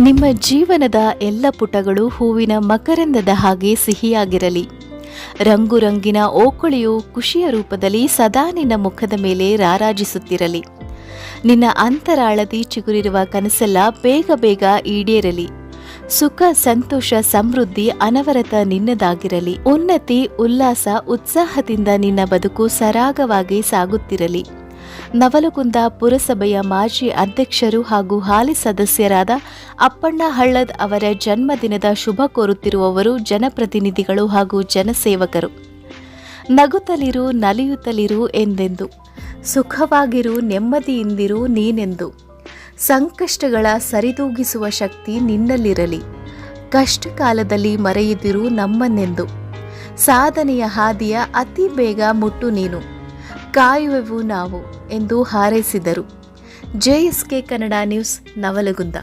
ನಿಮ್ಮ ಜೀವನದ ಎಲ್ಲ ಪುಟಗಳು ಹೂವಿನ ಮಕರಂದದ ಹಾಗೆ ಸಿಹಿಯಾಗಿರಲಿ. ರಂಗು ರಂಗಿನ ಓಕುಳಿಯು ಖುಷಿಯ ರೂಪದಲ್ಲಿ ಸದಾ ನಿನ್ನ ಮುಖದ ಮೇಲೆ ರಾರಾಜಿಸುತ್ತಿರಲಿ. ನಿನ್ನ ಅಂತರಾಳದಿ ಚಿಗುರಿರುವ ಕನಸೆಲ್ಲ ಬೇಗ ಬೇಗ ಈಡೇರಲಿ. ಸುಖ, ಸಂತೋಷ, ಸಮೃದ್ಧಿ, ಅನವರತ ನಿನ್ನದಾಗಿರಲಿ. ಉನ್ನತಿ, ಉಲ್ಲಾಸ, ಉತ್ಸಾಹದಿಂದ ನಿನ್ನ ಬದುಕು ಸರಾಗವಾಗಿ ಸಾಗುತ್ತಿರಲಿ. ನವಲಗುಂದ ಪುರಸಭೆಯ ಮಾಜಿ ಅಧ್ಯಕ್ಷರು ಹಾಗೂ ಹಾಲಿ ಸದಸ್ಯರಾದ ಅಪ್ಪಣ್ಣ ಹಳ್ಳದ್ ಅವರ ಜನ್ಮದಿನದ ಶುಭ ಕೋರುತ್ತಿರುವವರು ಜನಪ್ರತಿನಿಧಿಗಳು ಹಾಗೂ ಜನಸೇವಕರು. ನಗುತ್ತಲಿರು, ನಲಿಯುತ್ತಲಿರು ಎಂದೆಂದು. ಸುಖವಾಗಿರು ನೆಮ್ಮದಿಯಿಂದಿರು ನೀನೆಂದು. ಸಂಕಷ್ಟಗಳ ಸರಿದೂಗಿಸುವ ಶಕ್ತಿ ನಿನ್ನಲ್ಲಿರಲಿ. ಕಷ್ಟ ಕಾಲದಲ್ಲಿ ಮರೆಯದಿರು ನಮ್ಮನ್ನೆಂದು. ಸಾಧನೆಯ ಹಾದಿಯ ಅತಿ ಬೇಗ ಮುಟ್ಟು ನೀನು. ಕಾಯುವೆವು ನಾವು ಎಂದು ಹಾರೈಸಿದರು. JSK Kannada news Navalgund.